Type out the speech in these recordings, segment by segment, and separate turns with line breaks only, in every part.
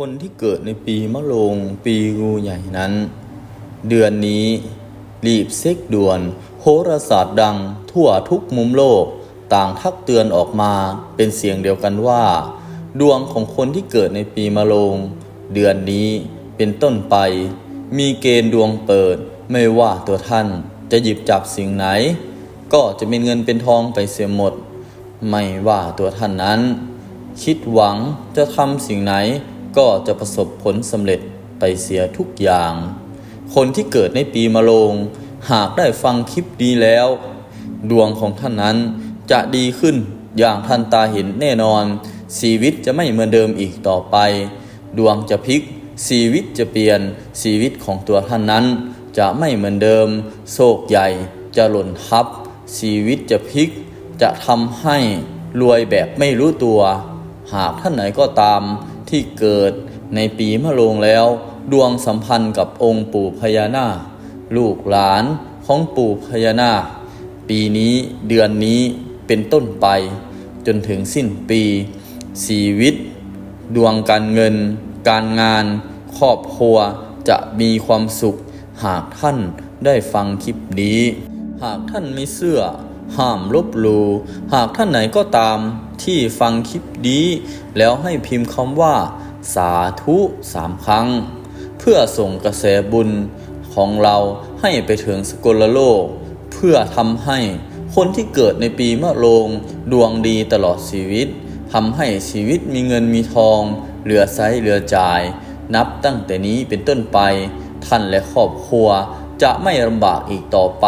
คนที่เกิดในปีมะโรงปีงูใหญ่นั้น เดือนนี้รีบเซ็กด่วนโหราศาสตร์ดังทั่วทุกมุมโลกต่างทักเตือนออกมาเป็นเสียงเดียวกันว่า ดวงของคนที่เกิดในปีมะโรงเดือนนี้เป็นต้นไป มีเกณฑ์ดวงเปิด ไม่ว่าตัวท่านจะหยิบจับสิ่งไหน ก็จะเป็นเงินเป็นทองไปเสียหมด ไม่ว่าตัวท่านนั้น คิดหวังจะทำสิ่งไหน ก็จะประสบผลสำเร็จไปเสียทุกอย่าง คนที่เกิดในปีมะโรงหากได้ฟังคลิปดีแล้ว ดวงของท่านนั้นจะดีขึ้นอย่างทันตาเห็นแน่นอน ชีวิตจะไม่เหมือนเดิมอีกต่อไป ดวงจะพลิกชีวิตจะเปลี่ยนชีวิตของตัวท่านนั้น จะไม่เหมือนเดิม โศกใหญ่จะหล่นทับ ชีวิตจะพลิก จะทำให้รวยแบบไม่รู้ตัว หากท่านไหนก็ตาม ที่เกิดในปีมะโรงแล้ว ดวงสัมพันธ์กับองค์ปู่พญานาคลูกหลานของปู่พญานาค ปีนี้เดือนนี้เป็นต้นไป จนถึงสิ้นปีชีวิต ดวงการเงิน การงาน ครอบครัวจะมีความสุข หากท่านได้ฟังคลิปนี้ หากท่านไม่เชื่อ ห้ามลบหลูหากท่านไหนก็ตามที่ฟังคลิปนี้แล้วให้พิมพ์คำว่า สาธุสามครั้ง เพื่อส่งกระแสบุญของเราให้ไปถึงสกลโลก เพื่อทำให้คนที่เกิดในปีมะโรงดวงดีตลอดชีวิตทำให้ชีวิตมีเงินมีทอง เหลือใช้เหลือจ่าย นับตั้งแต่นี้เป็นต้นไป ท่านและครอบครัวจะไม่ลำบากอีกต่อไป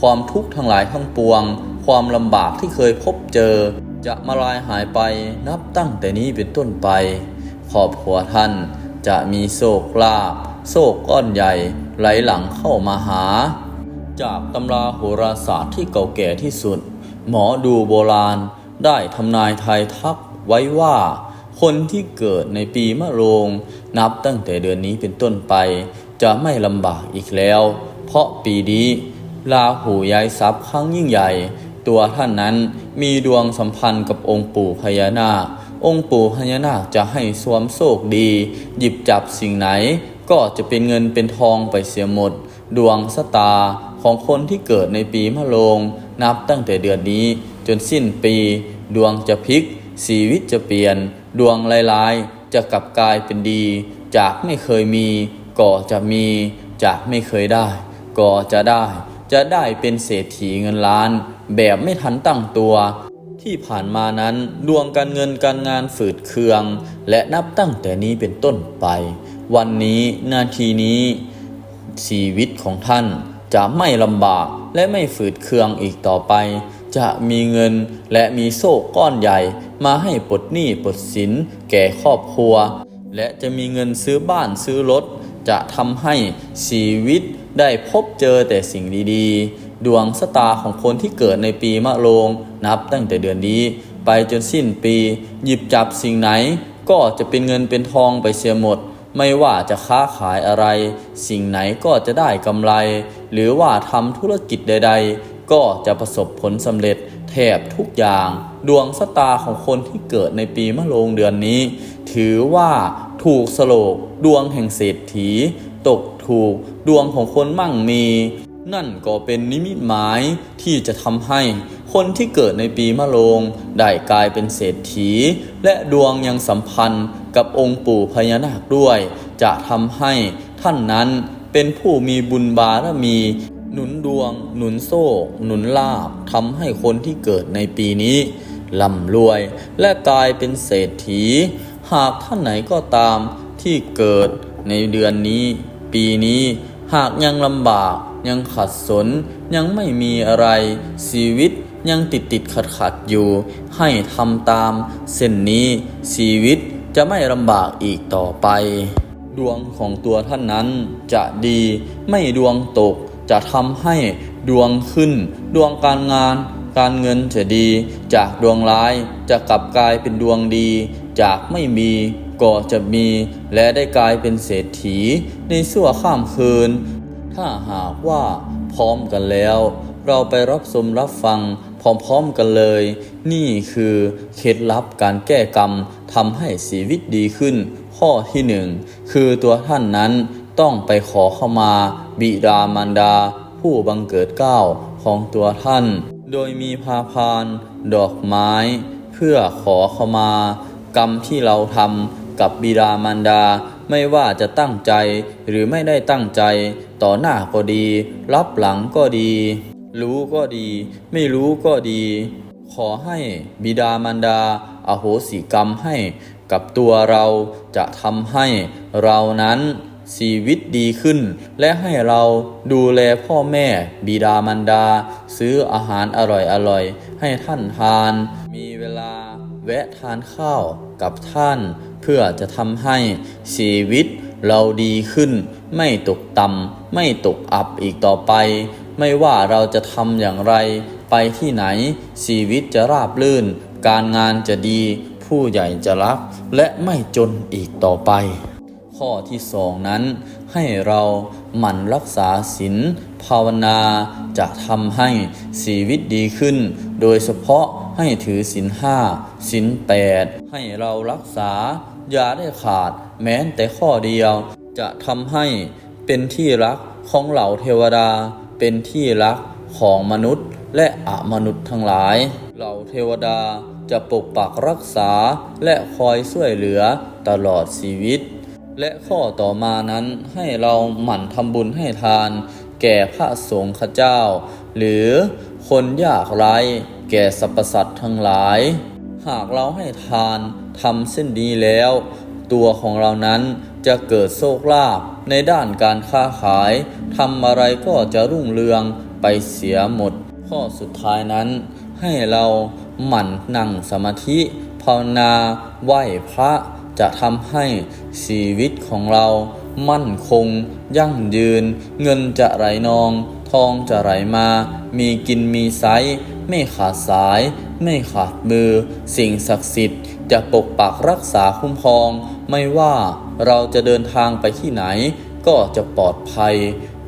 ความทุกข์ทั้งหลายทั้งปวง ความลำบากที่เคยพบเจอ จะมาลายหายไปนับตั้งแต่นี้เป็นต้นไปครอบครัวท่านจะมีโศกลาภโศกก้อนใหญ่ไหลหลังเข้ามาหา จากตำราโหราศาสตร์ที่เก่าแก่ที่สุด หมอดูโบราณได้ทำนายทายทักไว้ว่า คนที่เกิดในปีมะโรงนับตั้งแต่เดือนนี้เป็นต้นไป จะไม่ลำบากอีกแล้ว เพราะปีนี้ ลาหูย้ายทรัพย์ครั้งยิ่งใหญ่ ตัวท่านนั้นมีดวงสัมพันธ์กับองค์ปู่พญานาค องค์ปู่พญานาคจะให้สวมโชคดี หยิบจับสิ่งไหนก็จะเป็นเงินเป็นทองไปเสียหมด ดวงสตาของคนที่เกิดในปีมะโรงนับตั้งแต่เดือนนี้จนสิ้นปี ดวงจะพลิกชีวิตจะเปลี่ยน ดวงลายๆจะกลับกลายเป็นดี จากไม่เคยมี ก็จะมี จากไม่เคยได้ ก็จะได้ จะได้เป็นเศรษฐีเงินล้าน แบบไม่ทันตั้งตัว ที่ผ่านมานั้นดวงการเงินการงานฝืดเคือง และนับตั้งแต่นี้เป็นต้นไป วันนี้นาทีนี้ ชีวิตของท่านจะไม่ลำบากและไม่ฝืดเคืองอีกต่อไป จะมีเงินและมีโซ่ก้อนใหญ่ มาให้ปลดหนี้ปลดสินแก่ครอบครัว และจะมีเงินซื้อบ้านซื้อรถ จะทำให้ชีวิตได้พบเจอแต่สิ่งดีๆ ดวงสตาของคนที่เกิดในปีมะโรงนับตั้งแต่เดือนนี้ ไปจนสิ้นปี หยิบจับสิ่งไหน ก็จะเป็นเงินเป็นทองไปเสียหมด ไม่ว่าจะค้าขายอะไร สิ่งไหนก็จะได้กำไร หรือว่าทำธุรกิจใด ๆ ก็จะประสบผลสำเร็จแทบทุกอย่าง ดวงสตาของคนที่เกิดในปีมะโรงเดือนนี้ ถือว่า ถูกสโลกดวงแห่งเศรษฐี ตกถูกดวงของคนมั่งมี นั่นก็เป็นนิมิตหมายที่จะทำให้คนที่เกิดในปีมะโรงได้กลายเป็นเศรษฐี และดวงยังสัมพันธ์กับองค์ปู่พญานาคด้วย จะทำให้ท่านนั้นเป็นผู้มีบุญบารมี หนุนดวง หนุนโซ่หนุนลาบทำให้คนที่เกิดในปีนี้ร่ำรวยและกลายเป็นเศรษฐี หากท่านไหนก็ตามที่เกิดในเดือนนี้ ปีนี้หากยังลำบาก ยังขัดสน ยังไม่มีอะไร ชีวิตยังติดติดขัดขัดอยู่ ให้ทำตาม เส้นนี้ชีวิตจะไม่ลำบากอีกต่อไป ดวงของตัวท่านนั้นจะดีไม่ดวงตก จะทำให้ดวงขึ้น ดวงการงาน การเงินจะดี จากดวงร้ายจะกลับกลายเป็นดวงดี จากไม่มีก็จะมีและได้กลายเป็นเศรษฐีในสั่วข้ามคืน ถ้าหากว่าพร้อมกันแล้ว เราไปรับชมรับฟังพร้อมๆกันเลย นี่คือเคล็ดลับการแก้กรรมทำให้ชีวิตดีขึ้น ข้อที่หนึ่งคือตัวท่านนั้นต้องไปขอเข้ามา บิดามารดา ผู้บังเกิดเก้าของตัวท่าน โดยมีพาพาน ดอกไม้ เพื่อขอเข้ามา กรรมที่เราทำกับบิดามารดา ไม่ว่าจะตั้งใจหรือไม่ได้ตั้งใจ ต่อหน้าก็ดี รับหลังก็ดี รู้ก็ดี ไม่รู้ก็ดี ขอให้บิดามารดาอโหสิกรรมให้กับตัวเราจะทำให้เรานั้นชีวิตดีขึ้น และให้เราดูแลพ่อแม่บิดามารดา ซื้ออาหารอร่อยๆ ให้ท่านทานมี แวะทานข้าวกับท่านเพื่อจะทำให้ชีวิตเราดีขึ้น ไม่ตกต่ำไม่ตกอับอีกต่อไป ไม่ว่าเราจะทำอย่างไร ไปที่ไหน ชีวิตจะราบรื่น การงานจะดี ผู้ใหญ่จะรัก และไม่จนอีกต่อไป ข้อที่สองนั้น ให้เราหมั่นรักษาศีลภาวนาจะทำให้ชีวิตดีขึ้น โดยเฉพาะให้ถือศีลห้าศีลแปดให้เรารักษาอย่าได้ขาดแม้แต่ข้อเดียว จะทำให้เป็นที่รักของเหล่าเทวดา เป็นที่รักของมนุษย์และอมนุษย์ทั้งหลาย เหล่าเทวดาจะปกปักรักษาและคอยช่วยเหลือตลอดชีวิต และข้อต่อมานั้นให้เราหมั่นทำบุญให้ทาน แก่พระสงฆ์ข้าเจ้า หรือ คนยากไร้แก่สรรพสัตว์ทั้งหลาย หากเราให้ทานทำเส้นดีแล้ว ตัวของเรานั้นจะเกิดโชคลาภในด้านการค้าขายทำอะไรก็จะรุ่งเรืองไปเสียหมด ข้อสุดท้ายนั้น ให้เราหมั่นนั่งสมาธิภาวนาไหว้พระจะทำให้ชีวิตของเรามั่นคง ยั่งยืน เงินจะไหลนอง ทองจะไหลมา มีกินมีไซไม่ขาดสาย ไม่ขาดมือ สิ่งศักดิ์สิทธิ์ จะปกปักรักษาคุ้มครอง ไม่ว่าเราจะเดินทางไปที่ไหน ก็จะปลอดภัย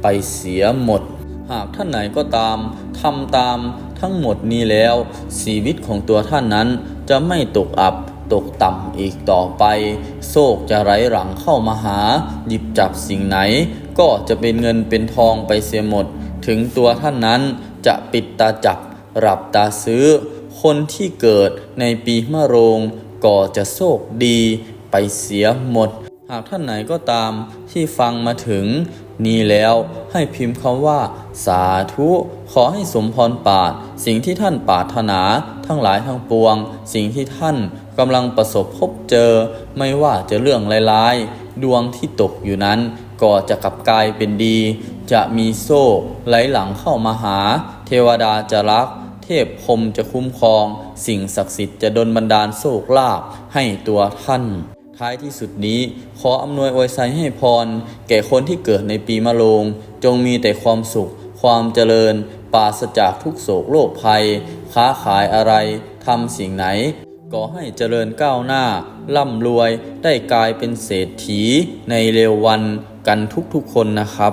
ไปเสียหมด หากท่านไหนก็ตามทำตามทั้งหมดนี้แล้ว ชีวิตของตัวท่านนั้นจะไม่ตกอับตกต่ำอีกต่อไป โศกจะไร้หลังเข้ามาหา หยิบจับสิ่งไหน ก็จะเป็นเงินเป็นทองไปเสียหมด ถึงตัวท่านนั้นจะปิดตาจับหลับตาซื้อ คนที่เกิดในปีมะโรงก็จะโชคดีไปเสียหมด หากท่านไหนก็ตามที่ฟังมาถึง นี้แล้วให้พิมพ์คำว่า สาธุ ขอให้สมพรปารถสิ่งที่ท่านปรารถนาทั้งหลายทั้งปวง สิ่งที่ท่านกำลังประสบพบเจอ ไม่ว่าจะเรื่องร้ายๆดวงที่ตกอยู่นั้นก็จะกลับกลายเป็นดี จะมีโซ่ไหลหลังเข้ามาหา เทวดาจะรัก เทพพรมจะคุ้มครอง สิ่งศักดิ์สิทธิ์จะดลบันดาลโชคลาภให้ตัวท่าน ท้ายที่สุดนี้ขออำนวยอวยชัยให้พร แก่คนที่เกิดในปีมะโรงจงมีแต่ความสุข ความเจริญปราศจากทุกโศกโรคภัย ค้าขายอะไรทำสิ่งไหนก็ให้เจริญก้าวหน้า ร่ำรวยได้กลายเป็นเศรษฐีในเร็ววันกันทุกๆคนนะครับ